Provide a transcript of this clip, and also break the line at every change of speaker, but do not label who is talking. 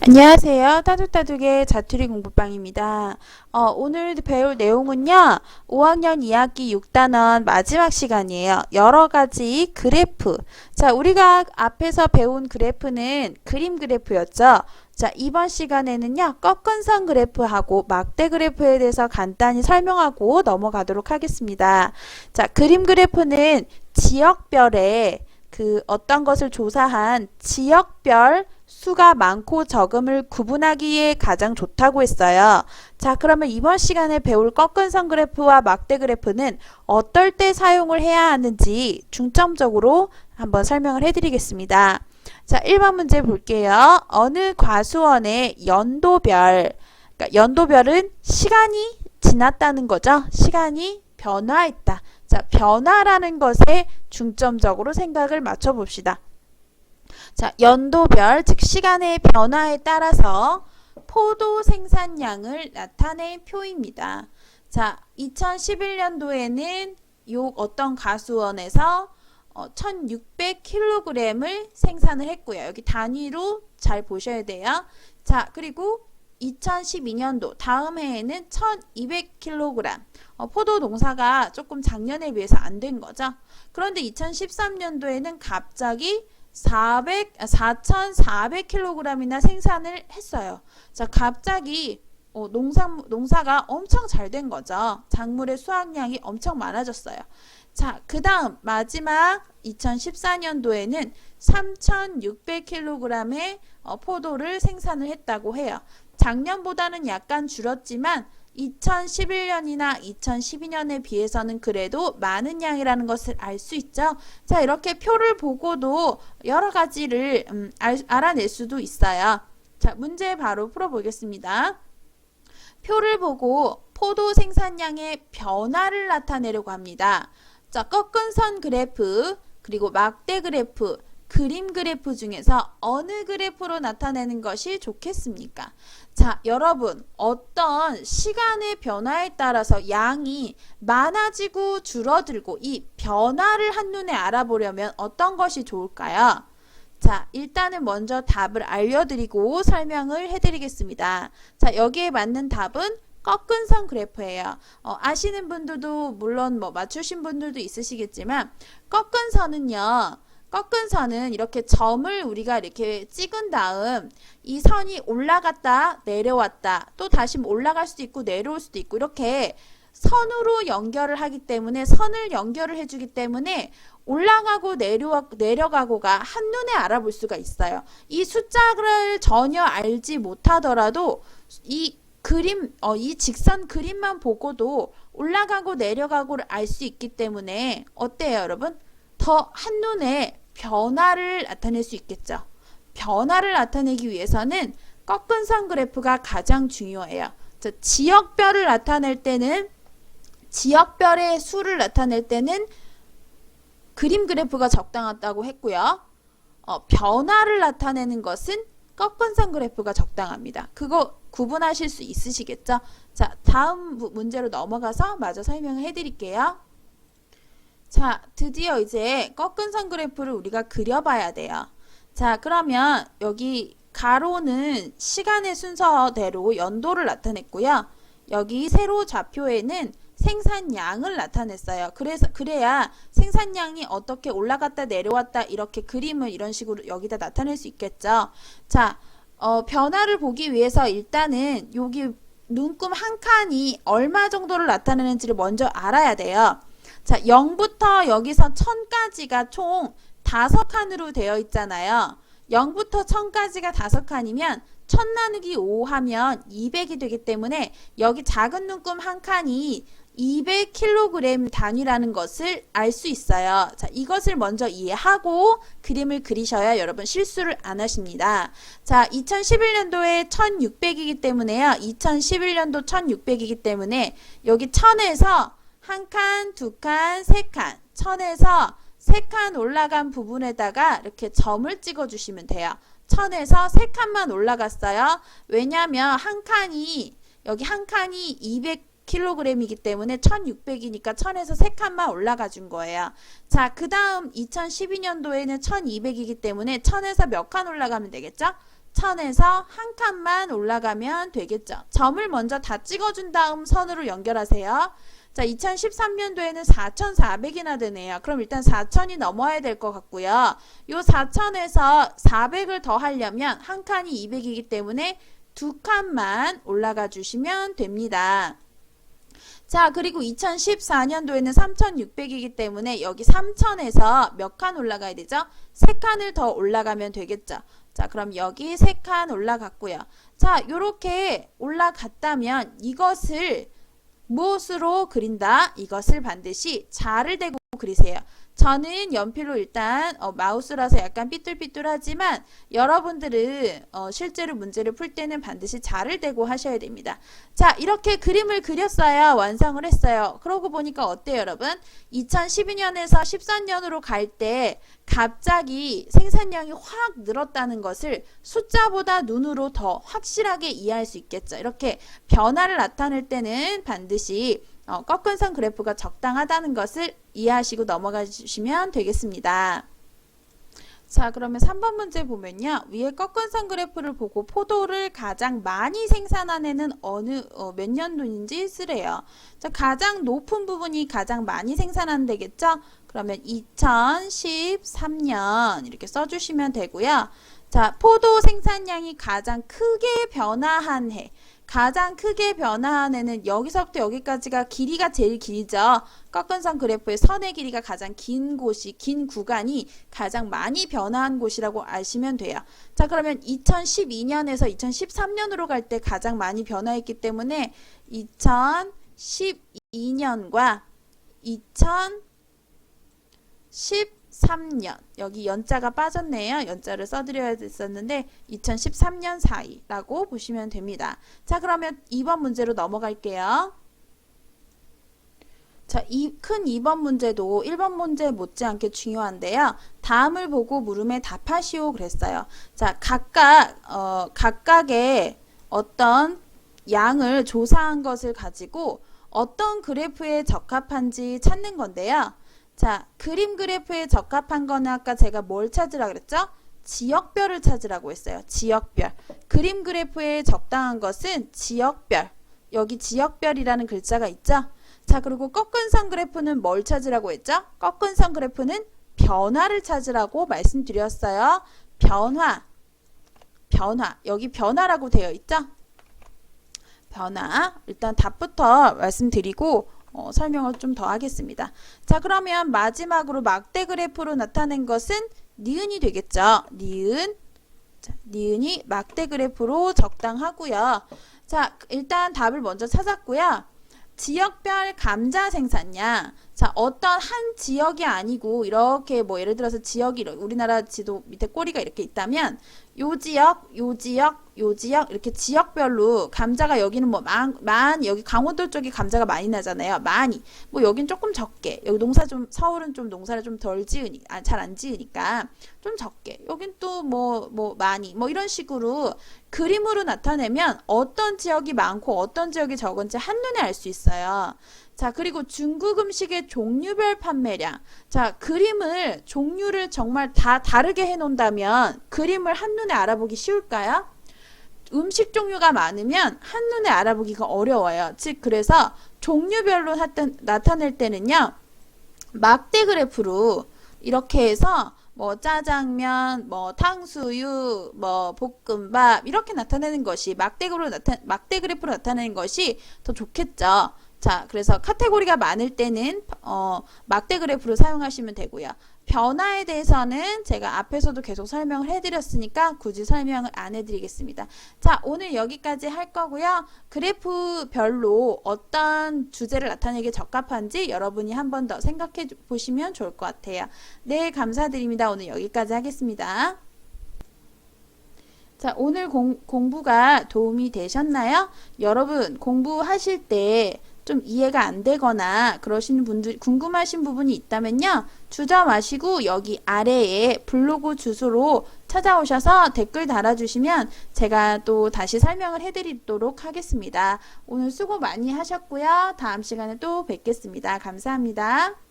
안녕하세요. 따둑따둑의 자투리 공부방입니다. 어, 오늘 배울 내용은요, 5학년 2학기 6단원 마지막 시간이에요. 여러 가지 그래프. 자, 우리가 앞에서 배운 그래프는 그림 그래프였죠? 자, 이번 시간에는요, 꺾은 선 그래프하고 막대 그래프에 대해서 간단히 설명하고 넘어가도록 하겠습니다. 자, 그림 그래프는 지역별의 그 어떤 것을 조사한 지역별 수가 많고 적음을 구분하기에 가장 좋다고 했어요. 자, 그러면 이번 시간에 배울 꺾은 선 그래프와 막대 그래프는 어떨 때 사용을 해야 하는지 중점적으로 한번 설명을 해드리겠습니다. 자, 1번 문제 볼게요. 어느 과수원의 연도별, 그러니까 연도별은 시간이 지났다는 거죠. 시간이 변화했다. 자, 변화라는 것에 중점적으로 생각을 맞춰봅시다. 자, 연도별, 즉 시간의 변화에 따라서 포도 생산량을 나타낸 표입니다. 자, 2011년도에는 요 어떤 가수원에서 어, 1600kg을 생산을 했고요. 여기 단위로 잘 보셔야 돼요. 자, 그리고 2012년도 다음 해에는 1200kg. 어, 포도 농사가 조금 작년에 비해서 안 된 거죠. 그런데 2013년도에는 갑자기 400, 4,400kg이나 생산을 했어요. 자, 갑자기 어, 농사, 농사가 엄청 잘 된 거죠. 작물의 수확량이 엄청 많아졌어요. 자, 그 다음 마지막 2014년도에는 3,600kg의 어, 포도를 생산을 했다고 해요. 작년보다는 약간 줄었지만 2011년이나 2012년에 비해서는 그래도 많은 양이라는 것을 알 수 있죠. 자, 이렇게 표를 보고도 여러 가지를 음, 알, 알아낼 수도 있어요. 자, 문제 바로 풀어보겠습니다. 표를 보고 포도 생산량의 변화를 나타내려고 합니다. 자, 꺾은 선 그래프, 그리고 막대 그래프, 그림 그래프 중에서 어느 그래프로 나타내는 것이 좋겠습니까? 자, 여러분, 어떤 시간의 변화에 따라서 양이 많아지고 줄어들고 이 변화를 한눈에 알아보려면 어떤 것이 좋을까요? 자, 일단은 먼저 답을 알려드리고 설명을 해드리겠습니다. 자, 여기에 맞는 답은 꺾은 선 그래프예요. 어, 아시는 분들도 물론 뭐 맞추신 분들도 있으시겠지만 꺾은 선은요. 꺾은 선은 이렇게 점을 우리가 이렇게 찍은 다음 이 선이 올라갔다 내려왔다 또 다시 올라갈 수도 있고 내려올 수도 있고 이렇게 선으로 연결을 하기 때문에 선을 연결을 해주기 때문에 올라가고 내려, 내려가고가 한눈에 알아볼 수가 있어요. 이 숫자를 전혀 알지 못하더라도 이 그림, 어, 이 직선 그림만 보고도 올라가고 내려가고를 알 수 있기 때문에 어때요, 여러분? 더 한눈에 변화를 나타낼 수 있겠죠. 변화를 나타내기 위해서는 꺾은 선 그래프가 가장 중요해요. 자, 지역별을 나타낼 때는 지역별의 수를 나타낼 때는 그림 그래프가 적당하다고 했고요. 어, 변화를 나타내는 것은 꺾은 선 그래프가 적당합니다. 그거 구분하실 수 있으시겠죠? 자, 다음 문제로 넘어가서 마저 설명을 해드릴게요. 자, 드디어 이제 꺾은 선 그래프를 우리가 그려봐야 돼요. 자, 그러면 여기 가로는 시간의 순서대로 연도를 나타냈고요. 여기 세로 좌표에는 생산량을 나타냈어요. 그래서 그래야 생산량이 어떻게 올라갔다 내려왔다 이렇게 그림을 이런 식으로 여기다 나타낼 수 있겠죠. 자, 어, 변화를 보기 위해서 일단은 여기 눈금 한 칸이 얼마 정도를 나타내는지를 먼저 알아야 돼요. 자, 0부터 여기서 1000까지가 총 5칸으로 되어 있잖아요. 0부터 1000까지가 5칸이면 1000 나누기 5 하면 200이 되기 때문에 여기 작은 눈금 한 칸이 200kg 단위라는 것을 알 수 있어요. 자, 이것을 먼저 이해하고 그림을 그리셔야 여러분 실수를 안 하십니다. 자, 2011년도에 1600이기 때문에요. 2011년도 1600이기 때문에 여기 1000에서 한 칸, 두 칸, 세 칸, 1000에서 세 칸 올라간 부분에다가 이렇게 점을 찍어 주시면 돼요. 1000에서 세 칸만 올라갔어요. 왜냐면 한 칸이 여기 한 칸이 200 킬로그램이기 때문에 1600이니까 1000에서 3칸만 올라가 준 거예요. 자, 그 다음 2012년도에는 1200이기 때문에 1000에서 몇 칸 올라가면 되겠죠? 천에서 한 칸만 올라가면 되겠죠. 점을 먼저 다 찍어준 다음 선으로 연결하세요. 자, 2013년도에는 4,400이나 되네요. 그럼 일단 4,000이 넘어야 될 것 같고요. 요 4,000에서 400을 더 하려면 한 칸이 200이기 때문에 두 칸만 올라가 주시면 됩니다. 자, 그리고 2014년도에는 3,600이기 때문에 여기 3,000에서 몇 칸 올라가야 되죠? 세 칸을 더 올라가면 되겠죠. 자, 그럼 여기 세 칸 올라갔고요. 자, 요렇게 올라갔다면 이것을 무엇으로 그린다? 이것을 반드시 자를 대고 그리세요. 저는 연필로 일단 어, 마우스라서 약간 삐뚤삐뚤하지만 여러분들은 어, 실제로 문제를 풀 때는 반드시 자를 대고 하셔야 됩니다. 자 이렇게 그림을 그렸어요. 완성을 했어요. 그러고 보니까 어때요 여러분? 2012년에서 13년으로 갈 때 갑자기 생산량이 확 늘었다는 것을 숫자보다 눈으로 더 확실하게 이해할 수 있겠죠. 이렇게 변화를 나타낼 때는 반드시 어, 꺾은 선 그래프가 적당하다는 것을 이해하시고 넘어가 주시면 되겠습니다. 자, 그러면 3번 문제 보면요. 위에 꺾은 선 그래프를 보고 포도를 가장 많이 생산한 해는 어느 어, 몇 년도인지 쓰래요. 자, 가장 높은 부분이 가장 많이 생산한 되겠죠? 그러면 2013년 이렇게 써주시면 되고요. 자, 포도 생산량이 가장 크게 변화한 해. 가장 크게 변화한 애는 여기서부터 여기까지가 길이가 제일 길죠. 꺾은 선 그래프의 선의 길이가 가장 긴 곳이 긴 구간이 가장 많이 변화한 곳이라고 아시면 돼요. 자, 그러면 2012년에서 2013년으로 갈 때 가장 많이 변화했기 때문에 2012년과 2013년 여기 연자가 빠졌네요. 연자를 써드려야 됐었는데 2013년 사이라고 보시면 됩니다. 자 그러면 2번 문제로 넘어갈게요. 자, 이 큰 2번 문제도 1번 문제 못지않게 중요한데요. 다음을 보고 물음에 답하시오 그랬어요. 자, 각각 어, 각각의 어떤 양을 조사한 것을 가지고 어떤 그래프에 적합한지 찾는 건데요. 자, 그림 그래프에 적합한 거는 아까 제가 뭘 찾으라 그랬죠? 지역별을 찾으라고 했어요. 지역별. 그림 그래프에 적당한 것은 지역별. 여기 지역별이라는 글자가 있죠? 자, 그리고 꺾은 선 그래프는 뭘 찾으라고 했죠? 꺾은 선 그래프는 변화를 찾으라고 말씀드렸어요. 변화. 변화. 여기 변화라고 되어 있죠? 변화. 일단 답부터 말씀드리고 어, 설명을 좀 더 하겠습니다. 자, 그러면 마지막으로 막대 그래프로 나타낸 것은 니은이 되겠죠. 니은. 자, 니은이 막대 그래프로 적당하고요. 자, 일단 답을 먼저 찾았고요. 지역별 감자 생산량. 자, 어떤 한 지역이 아니고 이렇게 뭐 예를 들어서 지역이 우리나라 지도 밑에 꼬리가 이렇게 있다면 요 지역, 요 지역, 요 지역 이렇게 지역별로 감자가 여기는 뭐 만, 만 여기 강원도 쪽이 감자가 많이 나잖아요. 많이. 뭐 여긴 조금 적게. 여기 농사 좀 서울은 좀 농사를 좀 덜 지으니 아, 잘 안 지으니까 좀 적게. 여긴 또 뭐뭐 많이. 뭐 이런 식으로 그림으로 나타내면 어떤 지역이 많고 어떤 지역이 적은지 한눈에 알 수 있어요. 자, 그리고 중국 음식의 종류별 판매량. 자, 그림을, 종류를 정말 다 다르게 해놓는다면 그림을 한눈에 알아보기 쉬울까요? 음식 종류가 많으면 한눈에 알아보기가 어려워요. 즉, 그래서 종류별로 나타- 나타낼 때는요, 막대 그래프로 이렇게 해서 뭐 짜장면, 뭐 탕수육, 뭐 볶음밥 이렇게 나타내는 것이 막대 그래프로 나타 막대 그래프로 나타내는 것이 더 좋겠죠. 자, 그래서 카테고리가 많을 때는 어, 막대 그래프로 사용하시면 되고요. 변화에 대해서는 제가 앞에서도 계속 설명을 해드렸으니까 굳이 설명을 안 해드리겠습니다. 자, 오늘 여기까지 할 거고요. 그래프별로 어떤 주제를 나타내기 적합한지 여러분이 한 번 더 생각해 보시면 좋을 것 같아요. 네, 감사드립니다. 오늘 여기까지 하겠습니다. 자, 오늘 공, 공부가 도움이 되셨나요? 여러분, 공부하실 때 좀 이해가 안 되거나 그러시는 분들, 궁금하신 부분이 있다면요. 주저 마시고 여기 아래에 블로그 주소로 찾아오셔서 댓글 달아주시면 제가 또 다시 설명을 해드리도록 하겠습니다. 오늘 수고 많이 하셨고요. 다음 시간에 또 뵙겠습니다. 감사합니다.